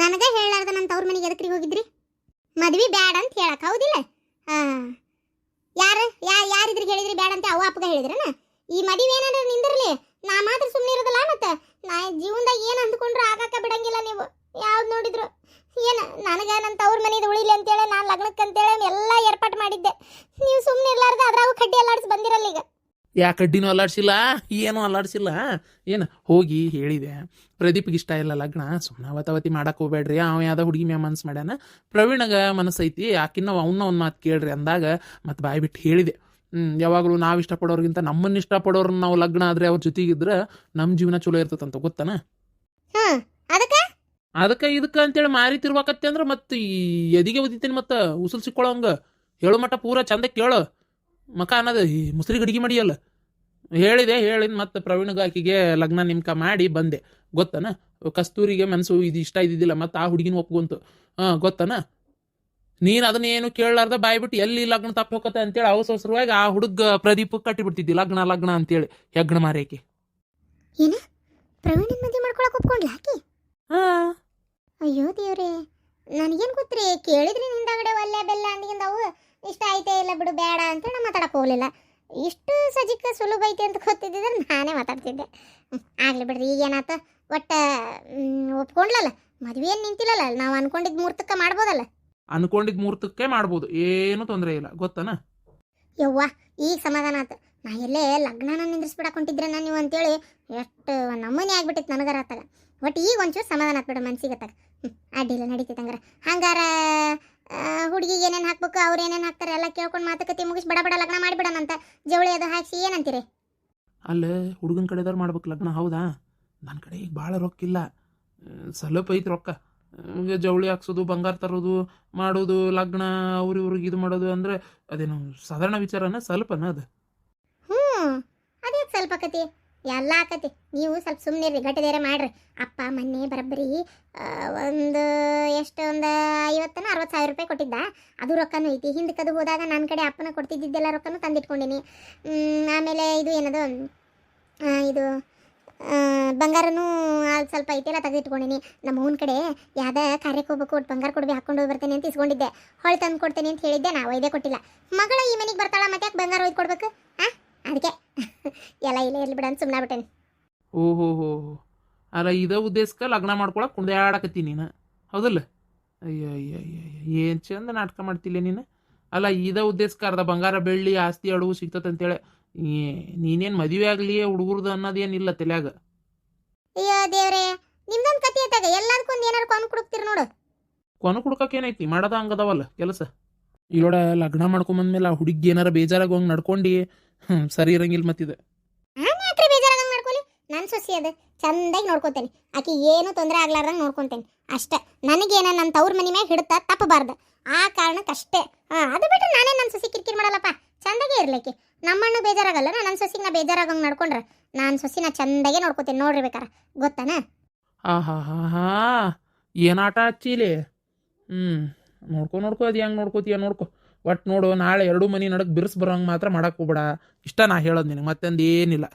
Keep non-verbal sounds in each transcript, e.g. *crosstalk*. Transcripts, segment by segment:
ನನಗ ಹೇಳಾರ್ದ ನನ್ನ ತವ್ರ ಮನೆಗೆ ಎದಕ್ರಿಗೆ ಹೋಗಿದ್ರಿ? ಮದ್ವಿ ಬ್ಯಾಡ ಅಂತ ಹೇಳಕ್ ಹೌದಿಲ್ಲ? ಹಾ ಯಾರು, ಯಾ, ಯಾರಿದ್ರಿಗೆ ಹೇಳಿದ್ರಿ ಬ್ಯಾಡ ಅಂತ ಅವ ಅಪ್ಪಗ ಹೇಳಿದ್ರನ? ಈ ಮದುವೆ ಏನಾದ್ರು ನಿಂದಿರ್ಲಿ? ನಾ ಮಾತ್ರ ಸುಮ್ಮನೆ ಇರೋದಿಲ್ಲ ಮತ್ತೆ? ನಾ ಜೀವನದಾಗ ಏನು ಅಂದ್ಕೊಂಡ್ರು ಆಗಾಕ ಬಿಡಂಗಿಲ್ಲ ನೀವು. ಯಾವ್ದು ನೋಡಿದ್ರು? ಏನು, ನನಗೆ ನನ್ನ ತವ್ರ ಮನೆದು ಉಳಿಲಿ ಅಂತೇಳಿ, ನಾನು ಲಗ್ನಕ್ಕೆ ಅಂತೇಳಿ ಎಲ್ಲ ಏರ್ಪಾಟ್ ಮಾಡಿದ್ದೆ. ನೀವು ಸುಮ್ಮನೆ ಇರ್ಲಾರ್ದ ಅದ್ರಾಗೂ ಕಡ್ಡಿ ಎಲ್ಲಾಡ್ಸಿ ಬಂದಿರಲ್ಲ ಈಗ. ಯಾ ಕಡ್ಡಿನೂ ಅಲ್ಲಾಡ್ಸಿಲ್ಲ? ಏನೂ ಅಲ್ಲಾಡ್ಸಿಲ್ಲ? ಏನು? ಹೋಗಿ ಹೇಳಿದೆ. ಪ್ರದೀಪ್ಗೆ ಇಷ್ಟ ಇಲ್ಲ ಲಗ್ನ. ಸುಮ್ಮನೆ ಅವತಾವತಿ ಮಾಡಕ್ಕೆ ಹೋಗ್ಬೇಡ್ರಿ. ಅವ ಯಾವ್ದೋ ಹುಡುಗಿ ಮ್ಯಾ ಮನ್ಸು ಮಾಡ್ಯಾನ. ಪ್ರವೀಣಗ ಮನಸ್ಸೈತಿ. ಆಕಿನ್ನ ಅವನ್ನ ಒಂದು ಮಾತು ಕೇಳ್ರಿ ಅಂದಾಗ ಮತ್ತೆ ಬಾಯಿ ಬಿಟ್ಟು ಹೇಳಿದೆ. ಹ್ಞೂ ಯಾವಾಗಲೂ ನಾವು ಇಷ್ಟಪಡೋರ್ಗಿಂತ ನಮ್ಮನ್ನ ಇಷ್ಟಪಡೋರ್ನ ನಾವು ಲಗ್ನ ಆದರೆ ಅವ್ರ ಜೊತೆಗಿದ್ರೆ ನಮ್ಮ ಜೀವನ ಚಲೋ ಇರ್ತದಂತ ಗೊತ್ತಾನ? ಅದಕ್ಕೆ? ಅದಕ್ಕೆ ಇದಕ್ಕೆ ಅಂತೇಳಿ ಮಾರಿ ತಿರ್ವಾಕತ್ತೆ ಅಂದ್ರೆ ಮತ್ತೆ ಈ ಎದಿಗೆ ಒದಿತೀನಿ ಮತ್ತೆ ಉಸುಲ್ ಸಿಕ್ಕೊಳ್ಳೋಂಗ ಹೇಳು ಮಟ್ಟ ಪೂರ ಚಂದ ಕೇಳು. ಮಕ ಅನ್ನೋದು ಈ ಅಡುಗೆ ಮಾಡಿಯಲ್ಲ? ಹೇಳಿದೆ ಹೇಳಿದ ಮತ್ತೆ ಪ್ರವೀಣ್ಗ ಗಾಕಿಗೆ ಲಗ್ನ ನಿಮ್ಕ ಮಾಡಿ ಬಂದೆ. ಗೊತ್ತನ? ಕಸ್ತೂರಿಗೆ ಮನಸ್ಸು ಇದು ಇಷ್ಟ ಇದ್ದಿದ್ದಿಲ್ಲ ಮತ್ತೆ ಆ ಹುಡುಗಿನ ಒಪ್ಕೊಂತು. ಹಾಂ ಗೊತ್ತನ? ನೀನು ಅದನ್ನ ಏನು ಕೇಳಲಾರ್ದ ಬಾಯ್ ಬಿಟ್ಟು ಎಲ್ಲಿ ಲಗ್ನ ತಪ್ಪು ಹೋಗತ್ತೆ ಅಂತೇಳಿ ಅವಸರ ಅವಸರವಾಗಿ ಆ ಹುಡುಗ ಪ್ರದೀಪ ಕಟ್ಟಿಬಿಡ್ತಿದ್ದಿ ಲಗ್ನ ಲಗ್ನ ಅಂತೇಳಿ ಹೆಗ್ಣ ಮಾರೇಕೆ. ಏನ? ಪ್ರವೀಣನ್ ಮದುವೆ ಮಾಡ್ಕೊಳಕ್ ಒಪ್ಕೊಂಡ್ಲ ಆಕಿ? ಅಯ್ಯೋ ದೇವ್ರೆ ನನಗೇನು ಗೊತ್ತ್ರಿ ಕೇಳಿದ್ರಿ ನಿಂದಾಗಡೆ ಒಲ್ಲೆ ಬೆಲ್ಲ ಅಂದಿಗಿಂದ ಅವು. ಇಷ್ಟ ಐತೆ ಇಲ್ಲ ಬಿಡು ಬೇಡ ಅಂತ ನಾನು ಮಾತಾಡಕ್ಕೆ ಹೋಗಲಿಲ್ಲ. ಇಷ್ಟು ಸಜಿಕ ಸುಲಭ ಐತೆ ಅಂತ ಗೊತ್ತಿದ್ದಿದ್ರೆ ನಾನೇ ಮಾತಾಡ್ತಿದ್ದೆ. ಆಗಲಿ ಬಿಡ್ರಿ ಈಗೇನಾತ ಒಟ್ಟು ಒಪ್ಕೊಂಡ್ಲಲ್ಲ? ಮದುವೆ ಏನು ನಿಂತಿಲ್ಲಲ್ಲ? ನಾವು ಅನ್ಕೊಂಡಿದ್ದ ಮೂರ್ತಕ್ಕ ಮಾಡ್ಬೋದಲ್ಲ? ಅನ್ಕೊಂಡಿದ್ ಮುಹೂರ್ತಕ್ಕೆ ಮಾಡ್ಬೋದು. ಏನು ತೊಂದರೆ ಇಲ್ಲ. ಗೊತ್ತನ? ಯವ್ವ ಈಗ ಸಮಾಧಾನ ಆತ ನಾ ಎಲ್ಲೇ ಲಗ್ನನ ನಿಂದ್ರಿಸ್ಬಿಡಕ್ಕೆ ಹೊಂಟಿದ್ರೆ ನಾನು ನೀವು ಅಂತೇಳಿ ಎಷ್ಟು ನಮ್ಮನೆ ಆಗ್ಬಿಟ್ಟಿತ್ತು ನನಗರ ಆತಾಗ ಒಟ್ಟು ಈಗ ಒಂಚೂರು ಸಮಾಧಾನ ಆತ್ಬಿಡ ಮನ್ಸಿಗೆ ಆತಾಗ ಹ್ಞೂ ಅಡ್ಡಿಲ್ಲ ನಡೀತೈತೆ ಹಂಗಾರ. ಹಂಗಾರ ಹುಡುಗಿಗೆ ಏನೇನು ಹಾಕ್ಬೇಕು ಅವ್ರು ಏನೇನು ಹಾಕ್ತಾರೆ ಎಲ್ಲ ಕೇಳ್ಕೊಂಡು ಮಾತುಕತೆ ಮುಗಿಸಿ ಬಡ ಬಡ ಲಗ್ನ ಮಾಡಿಬಿಡೋಣಂತ. ಜವಳಿ ಅದು ಹಾಕಿಸಿ ಏನಂತೀರಿ ಅಲ್ಲೇ ಹುಡುಗನ ಕಡೆದವ್ರು ಮಾಡ್ಬೇಕು ಲಗ್ನ ಹೌದಾ? ನನ್ನ ಕಡೆ ಈಗ ಭಾಳ ರೊಕ್ಕ ಇಲ್ಲ. ಸ್ವಲ್ಪ ಐತಿ ರೊಕ್ಕ. ಜವಳಿ ಹಾಕ್ಸೋದು ಬಂಗಾರ ತರೋದು ಮಾಡೋದು ಲಗ್ನ ಅವ್ರು ಇವ್ರಿಗೆ ಇದು ಮಾಡೋದು ಅಂದರೆ ಅದೇನು ಸಾಧಾರಣ ವಿಚಾರನ ಸ್ವಲ್ಪನ ಅದು. ಹ್ಞೂ ಅದೇ ಸ್ವಲ್ಪ ಆಕತಿ? ಎಲ್ಲ ಆಕತಿ. ನೀವು ಸ್ವಲ್ಪ ಸುಮ್ಮನೆ ಗಟ್ಟಿದೇರೆ ಮಾಡ್ರಿ. ಅಪ್ಪ, ಮೊನ್ನೆ ಬರಬ್ಬರಿ ಒಂದು ಎಷ್ಟು, ಒಂದು ಐವತ್ತನ ಅರವತ್ತು ಸಾವಿರ ರೂಪಾಯಿ ಕೊಟ್ಟಿದ್ದ. ಅದು ರೊಕ್ಕನೂ ಐತಿ. ಹಿಂದಕ್ಕೆ ಅದು ಹೋದಾಗ ನನ್ನ ಕಡೆ ಅಪ್ಪನ ಕೊಡ್ತಿದ್ದಿದ್ದೆಲ್ಲ ರೊಕ್ಕನೂ ತಂದಿಟ್ಕೊಂಡಿನಿ. ಆಮೇಲೆ ಇದು ಏನದು? ಇದು ಬಂಗಾರನು ಅದು ಸ್ವಲ್ಪ ಐತೆಲ್ಲ ತೆಗೆದಿಟ್ಕೊಂಡಿನಿ. ನಮ್ಮ ಅವನ ಕಡೆ ಯಾವ್ದ ಕಾರ್ಯಕ್ಕೆ ಹೋಗ್ಬೇಕು, ಒಟ್ಟು ಬಂಗಾರ ಕೊಡ್ಬಿ ಹಾಕೊಂಡು ಹೋಗಿ ಬರ್ತೇನೆ ಅಂತ ಇಸ್ಕೊಂಡಿದ್ದೆ. ಹೊಳೆ ತಂದು ಕೊಡ್ತೇನೆ ಅಂತ ಹೇಳಿದ್ದೆ, ನಾ ಒಯ್ದೆ ಕೊಟ್ಟಿಲ್ಲ. ಮಗಳ ಈ ಮನೆಗೆ ಬರ್ತಾಳ ಮತ್ತೆ ಯಾಕೆ ಬಂಗಾರ ಒಯ್ದು ಕೊಡ್ಬೇಕು? ಎಲ್ಲ ಇಲ್ಲ ಇರ್ಲಿ ಬಿಡ ಅಂತ ಸುಮ್ಮನೆ ಬಿಟ್ಟೇನೆ ಓಹೋ ಹೋ ಹೋ ಅಲ್ಲ ಇದೇ ಉದ್ದೇಶಕ್ಕೆ ಲಗ್ನ ಮಾಡ್ಕೊಳಕ್ ಕುಣ್ದಾಡಕತ್ತಿ ನೀನು. ಹೌದಲ್ಲ? ಅಯ್ಯೋ ಅಯ್ಯೋ ಅಯ್ಯೋ ಏನು ಚಂದ ನಾಟಕ ಮಾಡ್ತಿಲ್ಲ ನೀನು? ಅಲ್ಲ ಇದೇ ಉದ್ದೇಶಕ್ಕೆ ಅರ್ಧ ಬಂಗಾರ ಬೆಳ್ಳಿ ಆಸ್ತಿ ಅಡವು ಏ ನೀನೇನು ಮದುವೆ ಆಗಲಿ ಹುಡುಗರ್ದು ಅನ್ನೋದೇನಿಲ್ಲ ತಲೆಯಾಗ. ಅಯ್ಯೋ ದೇವ್ರೆ. ನಿಮ್ದೊಂದು ಕತಿ ಐತಾಗ ಎಲ್ಲದಕ್ಕೊಂದು ಏನಾರು ಕೊನ್ ಕುಡುಕ್ತೀರಿ ನೋಡು. ಕೊನೆ ಕುಡ್ಕಕ್ಕೇನೈತಿ ಮಾಡೋದ ಹಂಗದವಲ್ಲ ಕೆಲಸ. ಇಲ್ಲೋಡ ಲಗ್ನ ಮಾಡ್ಕೊಂಬಂದ್ಮೇಲೆ ಆ ಹುಡುಗಿ ಏನಾರ ಬೇಜಾರಾಗ ಹೋಗಿ ನಡ್ಕೊಂಡು. ಹ್ಞೂ ಸರಿ ಇರಂಗಿಲ್ಲ ಮತ್ತಿದೆ. ನಾನು ಯಾಕ್ರಿ ಬೇಜಾರಾಗಂಗೆ ಮಾಡ್ಕೊಲಿ. ನನ್ನ ಸೊಸಿ ಅದ ಚಂದಾಗಿ ನೋಡ್ಕೊತೇನೆ. ಆಕಿ ಏನು ತೊಂದರೆ ಆಗ್ಲಾರ್ದಂಗೆ ನೋಡ್ಕೊಂತೇನೆ. ಅಷ್ಟೇ ನನಗೇನ ನನ್ನ ತವ್ರ ಮನೆ ಮ್ಯಾಗ ಹಿಡ್ತಾ ತಪ್ಪಬಾರ್ದು. ಆ ಕಾರಣಕ್ಕಷ್ಟೇ ಹಾಂ ಅದು ಬಿಟ್ಟು ನಾನೇ ನನ್ನ ಸೊಸಿ ಕಿರಿಕಿರಿ ಮಾಡಲ್ಲಪ್ಪ. ಚಂದಾಗೆ ಇರ್ಲಿಕ್ಕೆ ನಮ್ಮಣ್ಣು ಬೇಜಾರಾಗಲ್ಲ ನನ್ನ ಸೊಸಿಗೆ ನಾ ಬೇಜಾರಾಗಂಗೆ ನಡ್ಕೊಂಡ್ರೆ. ನಾನು ಸೊಸಿನ ಚಂದಾಗೆ ನೋಡ್ಕೊತೇನೆ ನೋಡ್ರಿ ಬೇಕಾರ. ಗೊತ್ತಾನ? ಆ ಹಾ ಹಾ ಹಾ ಏನು ಆಟ ಹಚ್ಚಿಲಿ ಹ್ಞೂ ನೋಡ್ಕೊ ನೋಡ್ಕೊ ಅದು ಹೆಂಗೆ ನೋಡ್ಕೋತೀಯ ನೋಡ್ಕೊ. ಒಟ್ಟು ನೋಡು, ನಾಳೆ ಎರಡು ಮನೆ ನಡಕ್ ಬಿರ್ಸ್ ಬರೋಂಗೆ ಮಾತ್ರ ಮಾಡಕ್ ಹೋಗ್ಬೇಡ. ಇಷ್ಟ ನಾ ಹೇಳೋದು ನಿನಗೆ, ಮತ್ತೊಂದು ಏನಿಲ್ಲ.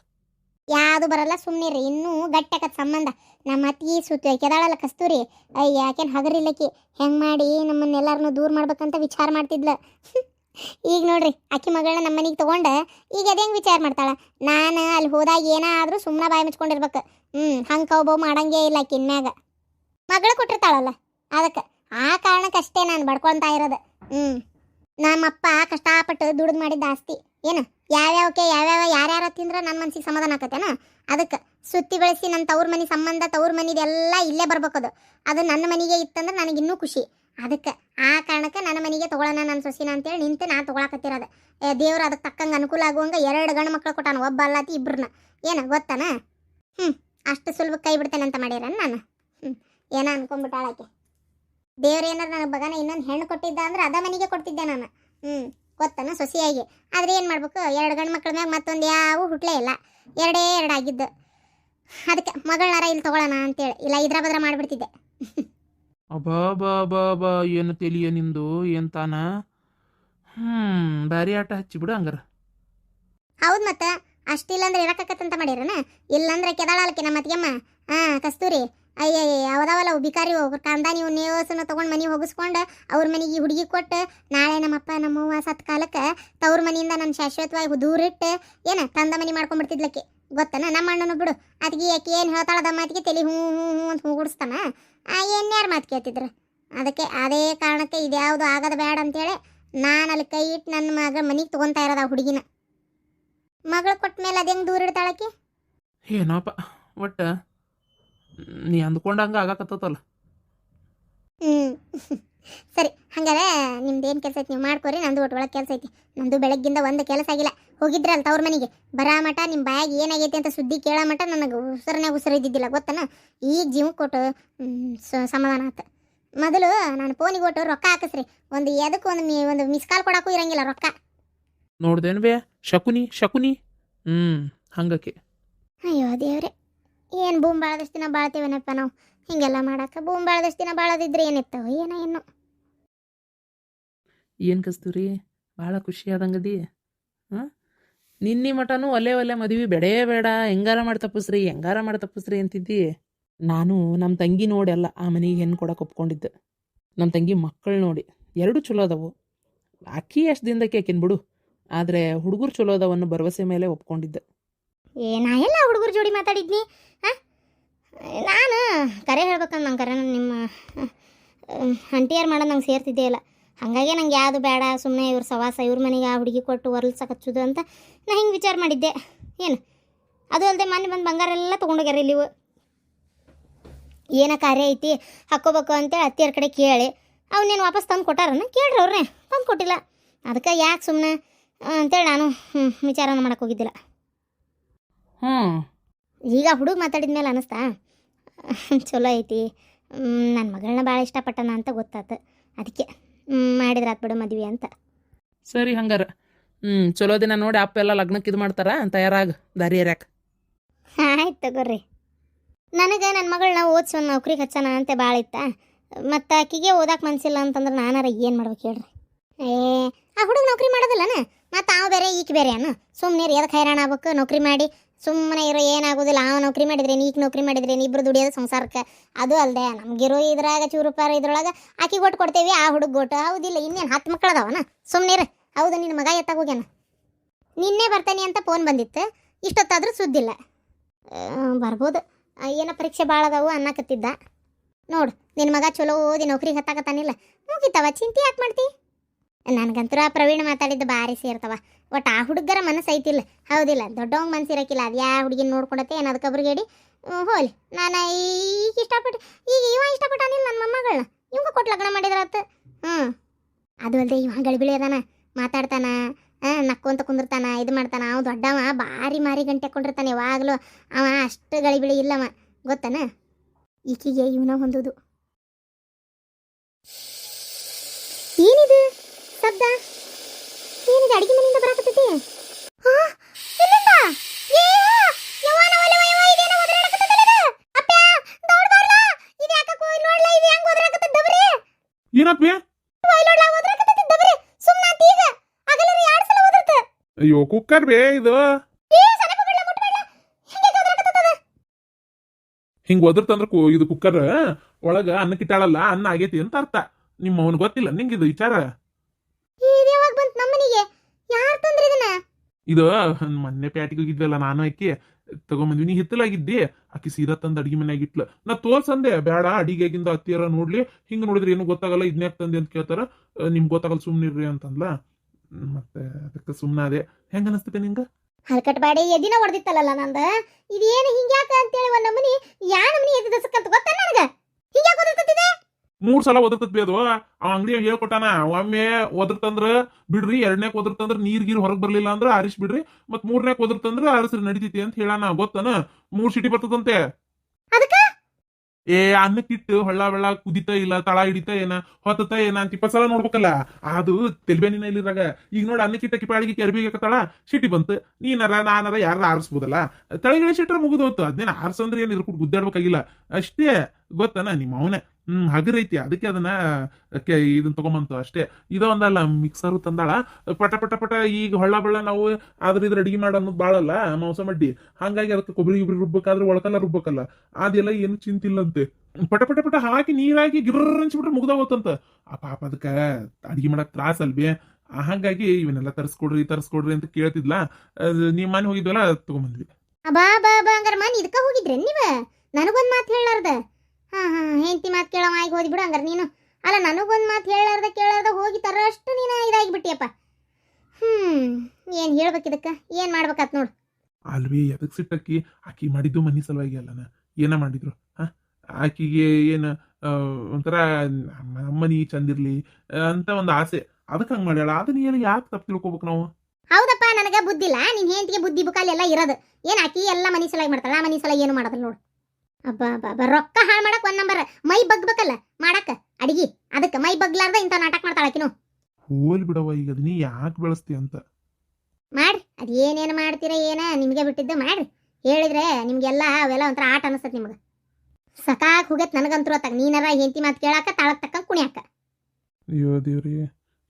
ಯಾವುದು ಬರಲ್ಲ ರೀ ಇನ್ನೂ ಗಟ್ಟಕತ್ ಸಂಬಂಧ. ನಮ್ಮ ಅತ್ತಿಗೆ ಸುತ್ತ ಕೆದಾಳಲ್ಲ ಕಸ್ತೂರಿ. ಅಯ್ಯ, ಯಾಕೇನು ಹಗರಿಲ್ಲಕ್ಕಿ ಹೆಂಗೆ ಮಾಡಿ ನಮ್ಮನ್ನೆಲ್ಲರನ್ನೂ ದೂರ ಮಾಡ್ಬೇಕಂತ ವಿಚಾರ ಮಾಡ್ತಿದ್ಲ. *laughs* ಈಗ ನೋಡ್ರಿ, ಅಕ್ಕಿ ಮಗಳನ್ನ ನಮ್ಮ ಮನೆಗೆ ತೊಗೊಂಡು, ಈಗ ಅದೇ ಹೆಂಗೆ ವಿಚಾರ ಮಾಡ್ತಾಳ? ನಾನು ಅಲ್ಲಿ ಹೋದಾಗ ಏನಾದರೂ ಸುಮ್ಮನೆ ಬಾಯಿ ಮುಚ್ಕೊಂಡಿರ್ಬೇಕು. ಹ್ಞೂ ಹಂಗೆ ಕೌಬೋ ಮಾಡಂಗೇ ಇಲ್ಲ ಇನ್ಮ್ಯಾಗ. ಮಗಳು ಕೊಟ್ಟಿರ್ತಾಳಲ್ಲ, ಅದಕ್ಕೆ. ಆ ಕಾರಣಕ್ಕಷ್ಟೇ ನಾನು ಬಡ್ಕೊಳ್ತಾ ಇರೋದು. ಹ್ಞೂ ನಮ್ಮಪ್ಪ ಕಷ್ಟಪಟ್ಟು ದುಡಿದು ಮಾಡಿದ ಆಸ್ತಿ. ಏನು? ಯಾವ್ಯಾವಕ್ಕೆ ಯಾವ್ಯಾವ ಯಾರ್ಯಾರ ತಿಂದ್ರೆ ನನ್ನ ಮನ್ಸಿಗೆ ಸಮಾಧಾನ ಆಕತ್ತೇನ? ಅದಕ್ಕೆ ಸುತ್ತಿ ಬೆಳೆಸಿ ನನ್ನ ತವ್ರ ಮನೆ ಸಂಬಂಧ, ತವ್ರ ಮನಿದೆಲ್ಲ ಇಲ್ಲೇ ಬರ್ಬೇಕದು ಅದು. ನನ್ನ ಮನೆಗೆ ಇತ್ತಂದ್ರೆ ನನಗೆ ಇನ್ನೂ ಖುಷಿ. ಅದಕ್ಕೆ ಆ ಕಾರಣಕ್ಕೆ ನನ್ನ ಮನೆಗೆ ತೊಗೊಳೋಣ ನನ್ನ ಸೊಸಿನ ಅಂತೇಳಿ ನಿಂತು ನಾ ತೊಗೊಳಕತ್ತಿರೋದು. ದೇವ್ರು ಅದಕ್ಕೆ ತಕ್ಕಂಗೆ ಅನುಕೂಲ ಆಗುವಂಗೆ ಎರಡು ಗಂಡು ಮಕ್ಳು ಕೊಟ್ಟಾನ, ಒಬ್ಬ ಅಲ್ಲಾತಿ ಇಬ್ಬರನ್ನ ಏನು, ಗೊತ್ತಾನ? ಹ್ಞೂ ಅಷ್ಟು ಸುಲಭ ಕೈ ಬಿಡ್ತೇನೆ ಅಂತ ಮಾಡ್ಯಾರ ನಾನು? ಹ್ಞೂ ಏನೋ ಅನ್ಕೊಂಡ್ಬಿಟ್ಟಾಳಕ್ಕೆ ದೇವ್ರು ಏನಾರು ನನಗೆ ಬಗನ ಇನ್ನೊಂದು ಹೆಣ್ಣು ಕೊಟ್ಟಿದ್ದ ಅಂದ್ರೆ ಅದ ಮನೆಗೆ ಕೊಡ್ತಿದ್ದೆ ನಾನು. ಹ್ಞೂ ಗೊತ್ತಾನ ಸೊಸೆಯಾಗಿ. ಆದ್ರೆ ಏನು ಮಾಡ್ಬೇಕು? ಎರಡು ಗಂಡು ಮಕ್ಕಳ ಮ್ಯಾಗ ಮತ್ತೊಂದು ಯಾವ ಹುಟ್ಲೇ ಇಲ್ಲ. ಎರಡೇ ಎರಡು ಆಗಿದ್ದು. ಅದಕ್ಕೆ ಮಗಳಾರ ಇಲ್ಲಿ ತಗೊಳ್ಳೋಣ ಅಂತೇಳಿ. ಇಲ್ಲ ಇದ್ರ ಬದ್ರ ಮಾಡಿಬಿಡ್ತಿದ್ದೆ. ಅಬಾ ಬಾ ಬಾ ಬಾ ಏನು ತಿಳಿಯ ನಿಂದು? ಏನು ತಾನ? ಹ್ಞೂ ಬ್ಯಾರಿ ಆಟ ಹಚ್ಚಿಬಿಡು ಹಂಗಾರ. ಹೌದು ಮತ್ತೆ. ಅಷ್ಟಿಲ್ಲ ಅಂದ್ರೆ ಇರಕತ್ತಂತ ಮಾಡಿರನ? ಇಲ್ಲಂದ್ರೆ ಕೆದಾಳಲ್ಕೆ ನಮ್ಮ ಅತ್ತಿಗೆಮ್ಮ. ಹಾ ಕಸ್ತೂರಿ. ಅಯ್ಯಯ್ಯ ಯಾವ್ದಾವಲ್ಲ ಅವು ಬಿಕಾರಿ ಕಂದ, ನೀವು ನೇವಸನ ತೊಗೊಂಡು ಮನೆಗೆ ಹೋಗಿಸ್ಕೊಂಡು ಅವ್ರ ಮನೆಗೆ ಹುಡುಗಿ ಕೊಟ್ಟು ನಾಳೆ ನಮ್ಮಪ್ಪ, ನಮ್ಮವ್ವ ಸತ್ ಕಾಲಕ್ಕೆ ತವ್ರ ಮನೆಯಿಂದ ನನ್ನ ಶಾಶ್ವತವಾಗಿ ದೂರಿಟ್ಟು ಏನ ತಂದ ಮನೆ ಮಾಡ್ಕೊಂಡ್ಬಿಡ್ತಿದ್ಲಕ್ಕೆ ಗೊತ್ತನ? ನಮ್ಮ ಅಣ್ಣನು ಬಿಡು. ಅದಕ್ಕೆ ಯಾಕೆ ಏನು ಹೇಳ್ತಾಳದ ಮಾತಿಗೆ ತಲೆ ಹ್ಞೂ ಹ್ಞೂ ಹ್ಞೂ ಅಂತ ಹೂಗುಡಿಸ್ತಾನ? ಏನ್ಯಾರು ಮಾತು ಕೇಳ್ತಿದ್ರು? ಅದಕ್ಕೆ ಅದೇ ಕಾರಣಕ್ಕೆ ಇದ್ಯಾವುದು ಆಗದ ಬೇಡ ಅಂತೇಳಿ ನಾನು ಅಲ್ಲಿ ಕೈ ಇಟ್ಟು ನನ್ನ ಮಗ ಮನೆಗೆ ತೊಗೊತಾ ಇರೋದು ಆ ಹುಡುಗಿನ. ಮಗಳು ಕೊಟ್ಟ ಮೇಲೆ ಅದು ದೂರ ಇಡ್ತಾಳಕ್ಕೆ ಏನಪ್ಪ ಒಟ್ಟು ನೀ ಅಂದ್ಕೊಂಡಂಗೆ ಆಗಾಕತ್ತಲ್ಲ ಹ್ಞೂ *laughs* ಸರಿ ಹಂಗಾರೆ ನಿಮ್ದು ಏನು ಕೆಲಸ ಐತಿ ನೀವು ಮಾಡ್ಕೊರಿ ನಂದು ಒಟ್ಟು ಒಳಗೆ ಕೆಲಸ ಐತಿ. ನಂದು ಬೆಳಗ್ಗಿಂದ ಒಂದು ಕೆಲಸ ಆಗಿಲ್ಲ. ಹೋಗಿದ್ರಲ್ಲ ತವ್ರ ಮನೆಗೆ. ಬರಾ ಮಠ ನಿಮ್ಮ ಬಾಯಾಗಿ ಏನಾಗೈತಿ ಅಂತ ಸುದ್ದಿ ಕೇಳೋ ಮಠ ನನಗೆ ಉಸಿರನ್ಯಾಗ ಉಸಿರು ಇದ್ದಿದ್ದಿಲ್ಲ ಗೊತ್ತನ? ಈಗ ಜೀವ ಕೊಟ್ಟು ಸಮಾಧಾನ ಆತ. ಮೊದಲು ನಾನು ಫೋನಿಗೆ ಕೊಟ್ಟು ರೊಕ್ಕ ಹಾಕಿಸ್ರಿ. ಒಂದು ಎದಕ್ಕೆ ಒಂದು ಮಿ ಒಂದು ಮಿಸ್ ಕಾಲ್ ಕೊಡೋಕ್ಕೂ ಇರಂಗಿಲ್ಲ ರೊಕ್ಕ. ನೋಡ್ದೇನು ಬೇ? ಶಕುನಿ ಶಕುನಿ? ಹ್ಞೂ ಹಂಗಕ್ಕೆ. ಅಯ್ಯೋ ದೇವ್ರೆ. ಏನು ಭೂಮಿ ಬಾಳದಷ್ಟು ದಿನ ಬಾಳ್ತೇವೇನಪ್ಪ ನಾವು? ಹಿಂಗೆಲ್ಲ ಮಾಡಕ್ಕೆ ಭೂಮಿ ಬಾಳದಷ್ಟು ದಿನ ಬಾಳದಿದ್ರೆ ಏನಿರ್ತಾವ? ಏನೋ ಏನು ಏನು ಕಸ್ತೂರಿ? ಭಾಳ ಖುಷಿ ಆದಂಗದಿ, ಹಾಂ? ನಿನ್ನೆ ಮಟನು ಒಲೆ ಒಲೆ ಮದುವೆ ಬೇಡೇ ಬೇಡ. ಹೆಂಗಾರ ಮಾಡಿ ತಪ್ಪಿಸ್ರಿ, ಹೆಂಗಾರ ಮಾಡಿ ತಪ್ಪಿಸ್ರಿ ಅಂತಿದ್ದಿ. ನಾನು ನಮ್ಮ ತಂಗಿ ನೋಡಿ ಅಲ್ಲ, ಆ ಮನೆಗೆ ಹೆಣ್ಣು ಕೊಡಕ್ಕೆ ಒಪ್ಕೊಂಡಿದ್ದೆ. ನಮ್ಮ ತಂಗಿ ಮಕ್ಕಳು ನೋಡಿ, ಎರಡು ಚಲೋ ಅದಾವು. ಅಕ್ಕಿ ಎಷ್ಟು ದಿನದಕ್ಕೆ ಬಿಡು. ಆದರೆ ಹುಡುಗರು ಚಲೋ ಅದಾವನ್ನು ಭರವಸೆ ಮೇಲೆ ಒಪ್ಕೊಂಡಿದ್ದೆ. ಏ, ನಾ ಎಲ್ಲ ಹುಡುಗರ ಜೋಡಿ ಮಾತಾಡಿದ್ನಿ. ಹಾಂ? ನಾನು ಕರೆ ಹೇಳ್ಬೇಕಂದ್ ನಂಗೆ ಕರೆ ನಿಮ್ಮ ಅಂಟಿಯರ್ ಮಾಡೋದು ನಂಗೆ ಸೇರ್ತಿದ್ದೇ ಇಲ್ಲ. ಹಾಗಾಗಿ ನಂಗೆ ಯಾವುದು ಬೇಡ ಸುಮ್ಮನೆ ಇವ್ರ ಸವಾಸ ಇವ್ರ ಮನೆಗೆ ಆ ಹುಡುಗಿ ಕೊಟ್ಟು ಹೊರಲ್ಸಕ್ಕೆ ಹಚ್ಚೋದು ಅಂತ ನಾ ಹಿಂಗೆ ವಿಚಾರ ಮಾಡಿದ್ದೆ. ಏನು? ಅದು ಅಲ್ಲದೆ ಮೊನ್ನೆ ಬಂದು ಬಂಗಾರ ಎಲ್ಲ ತೊಗೊಂಡೋಗ್ಯಾರ ಇಲ್ಲಿವು ಏನೋ ಕಾರ್ಯ ಐತಿ, ಹಾಕೋಬೇಕು ಅಂತೇಳಿ ಅತ್ತಿಯರ ಕಡೆ ಕೇಳಿ. ಅವನೇನು ವಾಪಸ್ ತಂದು ಕೊಟ್ಟಾರನ? ಕೇಳ್ರಿ ಅವ್ರನ್ನೇ ತಂದು ಕೊಟ್ಟಿಲ್ಲ. ಅದಕ್ಕೆ ಯಾಕೆ ಸುಮ್ಮನೆ ಅಂತೇಳಿ ನಾನು ವಿಚಾರನ ಮಾಡಕ್ಕೆ ಹೋಗಿದ್ದಿಲ್ಲ. ಹ್ಞೂ ಈಗ ಹುಡುಗ ಮಾತಾಡಿದ ಮೇಲೆ ಅನಿಸ್ತಾ ಚಲೋ ಐತಿ. ನನ್ನ ಮಗಳನ್ನ ಭಾಳ ಇಷ್ಟಪಟ್ಟನ ಅಂತ ಗೊತ್ತಾತು. ಅದಕ್ಕೆ ಮಾಡಿದ್ರಾತ್ ಬಿಡು ಮದ್ವೆ ಅಂತ. ಸರಿ ಹಂಗಾರ. ಹ್ಞೂ ಚಲೋ ದಿನ ನೋಡಿ ಅಪ್ಪ ಎಲ್ಲ ಲಗ್ನಕ್ಕೆ ಇದು ಮಾಡ್ತಾರ ತಯಾರಾಗ ದಾರಿ ಏರ್ಯಾಕ ಆಯ್ತು ತಗೋರಿ. ನನಗೆ ನನ್ನ ಮಗಳನ್ನ ಓದಿಸಿ ಒಂದು ನೌಕರಿಗೆ ಹಚ್ಚೋಣ ಅಂತ ಭಾಳ ಇತ್ತ. ಮತ್ತು ಆಕಿಗೆ ಓದಕ್ಕೆ ಮನ್ಸಿಲ್ಲ ಅಂತಂದ್ರೆ ನಾನಾರ ಏನು ಮಾಡ್ಬೇಕು ಹೇಳ್ರಿ. ಏ ಆ ಹುಡುಗ ನೌಕರಿ ಮಾಡೋದಿಲ್ಲನ? ಮತ್ತು ಅವ ಬೇರೆ ಈಕೆ ಬೇರೆ ಅನ್ನ ಸುಮ್ಮನೆ ಎದಕ್ಕೆ ಹೈರಾಣ ಆಗ್ಬೇಕು? ನೌಕರಿ ಮಾಡಿ ಸುಮ್ಮನೆ ಇರೋ ಏನಾಗೋದಿಲ್ಲ. ಆ ನೌಕರಿ ಮಾಡಿದ್ರೇನು ನೀಕ್ ನೌಕರಿ ಮಾಡಿದ್ರೇನು ಇಬ್ರು ದುಡಿಯೋದು ಸಂಸಾರಕ್ಕೆ. ಅದು ಅಲ್ಲದೆ ನಮಗಿರೋ ಇದ್ರಾಗ ಚೂರುಪಾರ ಇದ್ರೊಳಗೆ ಆಕಿ ಒಟ್ಟು ಕೊಡ್ತೇವಿ, ಆ ಹುಡುಗ ಒಟ್ಟು ಹೌದಿಲ್ಲ, ಇನ್ನೇನು ಹತ್ತು ಮಕ್ಳು ಅದಾವನ ಸುಮ್ಮನೆ ಹೌದು ನಿನ್ನ ಮಗ ಎತ್ತಾಗ ಹೋಗ್ಯಾನ? ನಿನ್ನೆ ಬರ್ತೇನೆ ಅಂತ ಫೋನ್ ಬಂದಿತ್ತು. ಇಷ್ಟೊತ್ತಾದ್ರೂ ಸುದ್ದಿಲ್ಲ. ಬರ್ಬೋದು. ಏನೋ ಪರೀಕ್ಷೆ ಭಾಳ ಅದಾವು ಅನ್ನಕತ್ತಿದ್ದ. ನೋಡು ನಿನ್ನ ಮಗ ಚಲೋ ಓದಿ ನೌಕರಿಗೆ ಹತ್ತಾಕತ್ತಾನಿಲ್ಲ. ಮುಗಿತಾವ, ಚಿಂತೆ ಯಾಕೆ ಮಾಡ್ತಿ? ನನಗಂತೂ ಆ ಪ್ರವೀಣ್ ಮಾತಾಡಿದ್ದು ಭಾರಿ ಸೇರ್ತವ. ಒಟ್ಟು ಆ ಹುಡುಗರ ಮನಸ್ಸು ಐತಿಲ್ಲ ಹೌದಿಲ್ಲ, ದೊಡ್ಡವಂಗ ಮನಸ್ಸು ಇರಕ್ಕಿಲ್ಲ ಅದು ಯಾವ ಹುಡುಗಿನ ನೋಡ್ಕೊಡತ್ತೆ ಏನು ಅದಕ್ಕೆ ಒಬ್ರಿಗೇಡಿ ಹೋಲಿ. ನಾನು ಈಗ ಇಷ್ಟಪಟ್ಟು ಈಗ ಇವ ಇಷ್ಟಪಟ್ಟಾನಿಲ್ಲ ನನ್ನ ಮೊಮ್ಮಗಳನ್ನ ಇವಂಗ ಕೊಟ್ಟು ಲಗ್ನ ಮಾಡಿದರತ್ತ ಹ್ಞೂ ಅದು ಅಲ್ಲದೆ ಇವ ಗಳಿಬಿಳಿ ಅದಾನ. ಮಾತಾಡ್ತಾನ ನಕ್ಕೊಂತ ಕುಂದಿರ್ತಾನ, ಇದು ಮಾಡ್ತಾನ. ಅವ ದೊಡ್ಡವ ಭಾರಿ ಮಾರಿ ಗಂಟೆ ಕೊಂಡಿರ್ತಾನೆ ಯಾವಾಗಲೂ. ಅವ ಅಷ್ಟು ಗಳಿಬಿಳಿ ಇಲ್ಲವ. ಗೊತ್ತಾನ? ಈಕಿಗೆ ಇವನ ಹೊಂದೋದು. ಏನಿದು? ಶಬ್ದ ಏನಿದೆ ಅಡಿಗೆ ಮನೆಯಿಂದ ಬರಾಕತ್ತೈತಿ ಹಾ, ಎಲ್ಲಿಂದ? ಏ, ಯವ್ವನ ಒಲೆವ ಯವ್ವ, ಇದೇನೋ ಒದರಾಡಕತ್ತೈತಲ್ಲ ಇದು? ಅಪ್ಪ್ಯಾ, ದೌಡ್ ಬಾರ್ಲಾ? ಇದು ಯಾಕಕ್ಕೂ ಇಲ್ಲಿ ನೋಡ್ಲಾ, ಇದು ಹೆಂಗ್ ಒದರಾಕತ್ತೈತ್ ದಬ್ರಿ? ಏನಪ್ಪಿ ಯವ್ವ, ಇಲ್ಲಿ ನೋಡ್ಲಾ, ಒದರಾಕತ್ತೈತಿ ದಬ್ರಿ. ಸುಮ್ನ ಅಂತ ಈಗ. ಹಗಲಲ್ಲಿ ಎರಡ್ ಸಲ ಒದರ್ತ. ಅಯ್ಯೋ ಕುಕ್ಕರ್ ಬೇ ಇದು ಹಿಂಗೆ ಒದರ್ತಂದ್ರ ಇದು ಕುಕ್ಕರ್ ಒಳಗ ಅನ್ನಕ್ಕಿಟ್ಟಾಳಲ್ಲ ಅನ್ನ ಆಗೈತಿ ಅಂತ ಅರ್ಥ ನಿಮ್ಮ ಅವನ್ ಗೊತ್ತಿಲ್ಲ ನಿಂಗೆ ಇದು ವಿಚಾರ ಇದು ಯಾವಾಗ ಬಂತ್ ನಮ್ಮನಿಗೆ ಯಾರ್ ತಂದ್ರಿ ಇದನ್ನ ಇದು ಮೊನ್ನೆ ಪ್ಯಾಟಿಗೆ ಹೋಗಿದ್ವಲ್ಲ ನಾನು ಆಕಿ. ತಗೊಂಬಂದ್ವಿ ನೀ ಹಿತ್ತಲಾಗಿದ್ದಿ? ಆಕಿ ಸೀದಾ ತಂದ್ ಅಡಿಗೆ ಮನ್ಯಾಗ ಇಟ್ಲ. ನಾ ತೋರ್ಸಂದೆ ಬೇಡ ಅಡಿಗೆಗಿಂದ ಹತ್ತಿರ ನೋಡ್ಲಿ. ಹಿಂಗ ನೋಡಿದ್ರೆ ಏನು ಗೊತ್ತಾಗಲ್ಲ, ಇದನ್ಯಾಕ್ ತಂದೆ ಅಂತ ಕೇಳ್ತಾರ. ನಿಮ್ ನಿಮ್ಗ್ ಗೊತ್ತಾಗಲ್ಲ ಸುಮ್ನಿರ್ರಿ ಅಂತಂದ್ಲ. ಮತ್ತೆ ಅದಕ್ಕೆ ಸುಮ್ನಾದೆ ಹೆಂಗ ಅನಸ್ತೈತೆ ನಿಂಗ? ಹಲ್ಕಟ್ ಬಾಡಿ ಎದಿನ ಹೊಡೆದಿತ್ತಲ್ಲ ನಂದ? ಇದೇನು ಹಿಂಗ್ಯಾಕ ಅಂತೇಳಿ ಒಂದ್ ನಮನಿ, ಯಾ ನಮನಿ ಎದ್ದ ದಸಕ್ಕಂತ ಗೊತ್ತ ನನಗ? ಹಿಂಗ್ಯಾಕ ಓದತ್ತಿದೆ ಮೂರ್ ಸಲ ಒದರ್ತತ್ ಬಿ ಅದು. ಅವ ಅಂಗಡಿ ಹೇಳ್ಕೊಟ್ಟಾನ ಒಮ್ಮೆ ಒದರ್ತಂದ್ರ ಬಿಡ್ರಿ ಎರಡನೇಕ್ ಒದರ್ತಂದ್ರ ನೀರ್ ಗೀರ್ ಹೊರಗ್ ಬರ್ಲಿಲ್ಲ ಅಂದ್ರ ಆರಿಸ್ ಬಿಡ್ರಿ ಮತ್ ಮೂರನೇಕ್ ಒದರ್ತಂದ್ರ ಆರಿಸ್ರಿ ನಡಿತೈತಿ ಅಂತ ಹೇಳಾನ ಗೊತ್ತನ? ಮೂರ್ ಸಿಟಿ ಬರ್ತದಂತೆ. ಅದಕ್ಕ? ಏ ಅನ್ನಕ್ಕಿಟ್ಟು ಹೊಳ್ಳ ಬೆಳ್ಳ ಕುದಿತ ಇಲ್ಲ ತಳ ಹಿಡಿತ ಏನ ಹೊತ್ತತ ಏನ ಅಂತ ಇಪ್ಪತ್ ಸಲ ನೋಡ್ಬೇಕಲ್ಲ. ಅದು ತೆಲ್ಬೇನಿನ ಇಲ್ಲಿರಾಗ ಈಗ ನೋಡಿ ಅನ್ನಕ್ಕಿಟ್ಟ ಕಿಪಾಳಿಗೆ ಕೆರ್ಬಿಗೆ ತಳ ಸಿಟಿ ಬಂತು. ನೀನಾರ ನಾನಾರ ಯಾರ ಆರಿಸ್ಬೋದಲ್ಲ? ತಳಗಿಳಿ ಸಿಟ್ರ ಮುಗಿದು ಹೋತು ಅದನ್ನೇನ ಆರ್ಸಂದ್ರೆ ಏನ್ ಇರ್ಕೊಂಡು ಗುದ್ದಾಡ್ಬೇಕಾಗಿಲ್ಲ. ಅಷ್ಟೇ ಗೊತ್ತನ ನಿಮ್ಮ ಅವನ ಹ್ಮ್, ಹಗರ್ ಐತಿ, ಅದಕ್ಕೆ ಅದನ್ನ ಇದನ್ನ ತಗೊಂಬಂತು ಅಷ್ಟೇ. ಇದ ಒಂದಲ್ಲ ಮಿಕ್ಸರ್ ತಂದಾಳ. ಪಟ ಪಟ ಪಟ, ಈಗ ಹೊಳ್ಳ ಬಳ್ಳ ನಾವು ಆದ್ರ ಇದ್ರ ಅಡಿಗೆ ಮಾಡ ಅನ್ನೋದು ಬಾಳಲ್ಲ, ಮಾಂಸ ಮಡ್ಡಿ. ಹಂಗಾಗಿ ಅದಕ್ಕೆ ಕೊಬ್ಬರಿ ಗಿಬ್ರಿ ರುಬ್ಬಕಾದ್ರೆ ಒಳಕಲ್ಲ ರುಬ್ಬಕಲ್ಲ. ಅದೆಲ್ಲ ಏನು ಚಿಂತಿಲ್ಲಂತೆ. ಪಟ ಪಟ ಪಟ ಹಾಕಿ ನೀರಾಗಿ ಗಿರ್ರ ಮುಗ್ದ ಹೋತಂತ ಆ ಪಾಪ ಅದಕ್ಕ ಅಡಿಗೆ ಮಾಡಕ್ ತ್ರಾಸ ಅಲ್ವೇ ಆ, ಹಂಗಾಗಿ ಇವನ್ನೆಲ್ಲ ತರಿಸ್ಕೊಡ್ರಿ ತರಿಸ್ಕೊಡ್ರಿ ಅಂತ ಕೇಳ್ತಿದ್ಲ. ನೀವ್ ಮನೆ ಹೋಗಿದ್ವಲ್ಲ, ತಗೊಂಬಂದ್ವಿ. ಅಬಾ ಬಾ ಬಾ ಹಂಗಾರ ಮನೆ ಇದಕ್ಕ ಹೋಗಿದ್ರಿ ನೀವ? ನನಗೊಂದ್ ಮಾತು ಹೇಳಾರ್ದ ಹಾ ಹಾ ಹೆಂಡತಿ ಮಾತು ಕೇಳೋ ಆಗಿ ಹೋದಿ ಬಿಡು ಹಂಗಾರೆ ನೀನು. ಅಲ್ಲ ನನಗೊಂದು ಮಾತು ಹೇಳಾರ್ದ ಕೇಳಾರ್ದ ಹೋಗಿ ತರಷ್ಟು ನೀನು ಇದಾಗಿ ಬಿಟ್ಟಿಯಪ್ಪ ಹ್ಮ್ ಏನ್ ಹೇಳ್ಬೇಕು ಇದಕ್ಕೆ? ಏನ್ ಮಾಡ್ಬೇಕಾತ್ ನೋಡು. ಅಲ್ವಿ ಎದಕ್ ಸಿಟ್ಟಕ್ಕಿ? ಆಕಿ ಮಾಡಿದ್ದು ಮನಿ ಸಲುವಾಗಿ ಅಲ್ಲನ ಏನ ಮಾಡಿದ್ರು? ಹಾಂ? ಆಕಿಗೆ ಏನು ಒಂಥರ ನಮ್ಮನಿ ಚಂದಿರ್ಲಿ ಅಂತ ಒಂದು ಆಸೆ. ಅದಕ್ಕೆ ಹಂಗೆ ಮಾಡ್ಯಾಳ? ಅದನ್ನ ಏನು ಯಾಕೆ ತಪ್ಪು ತಿಳ್ಕೊಬೇಕು ನಾವು? ಹೌದಪ್ಪ ನನಗೆ ಬುದ್ಧಿಲ್ಲ. ನಿನ್ನ ನಿನ್ ಹೆಂಡತಿಗೆ ಬುದ್ಧಿ ಬುಕಾಲಿ ಎಲ್ಲ ಇರೋದು. ಏನ್ ಆಕಿ ಎಲ್ಲ ಮನಿ ಸಲಾಗಿ ಮಾಡ್ತಾಳ? ಆ ಮನಿ ಸಲ ಏನು ಮಾಡೋದಿಲ್ಲ ನೋಡು. ಅಬ್ಬಾ ಅಬ್ಬಾ ರೊಕ್ಕ ಹಾಳು ಮಾಡಕ್ ಒಂದ್ ನಂಬರ್ ಮೈ ಬಗ್ಬೇಕಲ್ಲ ಮಾಡಾಕ. ಅಡಿಗೆ ಅದಕ್ಕೆ ಮೈ ಬಗ್ಲಾರ್ದ ಇಂಥ ನಾಟಕ ಮಾಡ್ತಾಳ ಆಕಿನು. ಹೋಲ್ ಬಿಡವ ಈಗ ನೀ ಯಾಕೆ ಬೆಳೆಸ್ತಿ ಅಂತ? ಮಾಡ್ರಿ ಅದ್ ಏನೇನು ಮಾಡ್ತೀರ ಏನ ನಿಮಗೆ ಬಿಟ್ಟಿದ್ದು ಮಾಡ್ರಿ. ಹೇಳಿದ್ರೆ ನಿಮ್ಗೆಲ್ಲ ಅವೆಲ್ಲ ಒಂಥರ ಆಟ ಅನಿಸ್ತದೆ ನಿಮ್ಗೆ. ಸಕಾಕ್ ಹೋಗತ್ ನನಗಂತೂ ಅತ್ತಾಗ ನೀನಾರ ಹೆಂಡತಿ ಮಾತು ಕೇಳಾಕ ತಾಳಕ್ ತಕ್ಕ ಕುಣಿಯಾಕ. ಅಯ್ಯೋ ದೇವ್ರಿ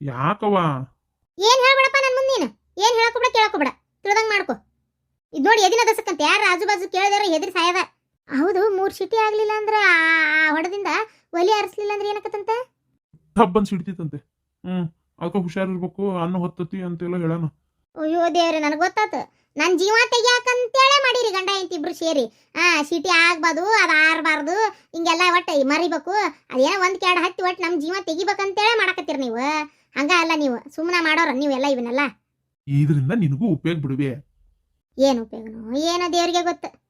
ಯಾಕವ ಏನ್ ಹೇಳ್ಬೇಡಪ್ಪ ನನ್ ನೀನು? ಏನ್ ಹೇಳಕೋಬೇಡ ಕೇಳಕೋಬೇಡ ತಿಳ್ದಂಗ್ ಮಾಡ್ಕೊ. ಇದ್ ನೋಡಿ ಎದಿನ ದಸಕ್ಕಂತ. ಯಾರ ಆಜು ಬಾಜು ಕೇಳಿದಾರ ಎದುರು ಸಾಯದ ಹೌದು ಮೂರ್ ಸಿಟಿ ಆಗ್ಲಿಲ್ಲ ಅಂದ್ರೆ ಹೊಡದಿಂದ ಒಲಿ ಆರಿಸ್ಲಿಲ್ಲ ಅಂದ್ರೆ ಏನಕತ್ತಂತೆ? ಹಬ್ಬನ್ ಸಿಡ್ತಿತ್ತಂತೆ. ಹ್ಮ್ ಅದಕ್ಕೆ ಹುಷಾರಿರ್ಬೇಕು ಅನ್ನ ಹೊತ್ತತಿ ಅಂತೆಲ್ಲ ಹೇಳೋಣ. ಅಯ್ಯೋ ದೇವ್ರೆ ನನಗೆ ಗೊತ್ತಾತು. ನನ್ನ ಜೀವ ತೆಗಿಯಾಕಂತೇಳೆ ಮಾಡಿರಿ ಗಂಡ ಹೆಂಡತಿ ಇಬ್ರು ಸೇರಿ. ಆ ಸಿಟಿ ಆಗ್ಬಾರ್ದು ಅದು ಆರ್ಬಾರ್ದು ಹಿಂಗೆಲ್ಲ ಒಟ್ಟು ಮರಿಬೇಕು. ಅದೇನೋ ಒಂದ್ ಕೆರಡು ಹತ್ತಿ ಒಟ್ಟು ನಮ್ಮ ಜೀವ ತೆಗಿಬೇಕಂತೇಳೆ ಮಾಡಕತ್ತೀರಿ ನೀವು. ಹಂಗ ಅಲ್ಲ ನೀವು ಸುಮ್ಮನೆ ಮಾಡೋರ ನೀವೆಲ್ಲ ಇವನ್ನೆಲ್ಲ. ಇದರಿಂದ ನಿನಗೂ ಉಪಯೋಗ ಬಿಡುವೆ. ಏನು ಉಪಯೋಗನೋ ಏನೋ ದೇವ್ರಿಗೆ ಗೊತ್ತು.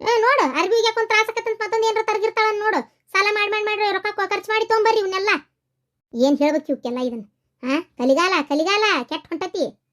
ನೋಡು ಅರ್ಬಿಗೆ ಯಾಕೊಂದ್ ತ್ರಾಸಕತ್ತಂತ ಮತ್ತೊಂದು ಏನಾರ ತರಗಿರ್ತಾಳ ನೋಡು. ಸಾಲ ಮಾಡಿ ಮಾಡಿ ಮಾಡಿ, ರೊಕ್ಕ ಖರ್ಚು ಮಾಡಿ ತೊಂಬರ್ರಿ ಇವನ್ನೆಲ್ಲ ಏನ್ ಹೇಳ್ಬೇಕು ಇವಕ್ಕೆಲ್ಲ ಇದನ್ನ? ಹಾ, ಕಲಿಗಾಲ ಕಲಿಗಾಲ, ಕೆಟ್ಟ ಹೊಂಟತಿ.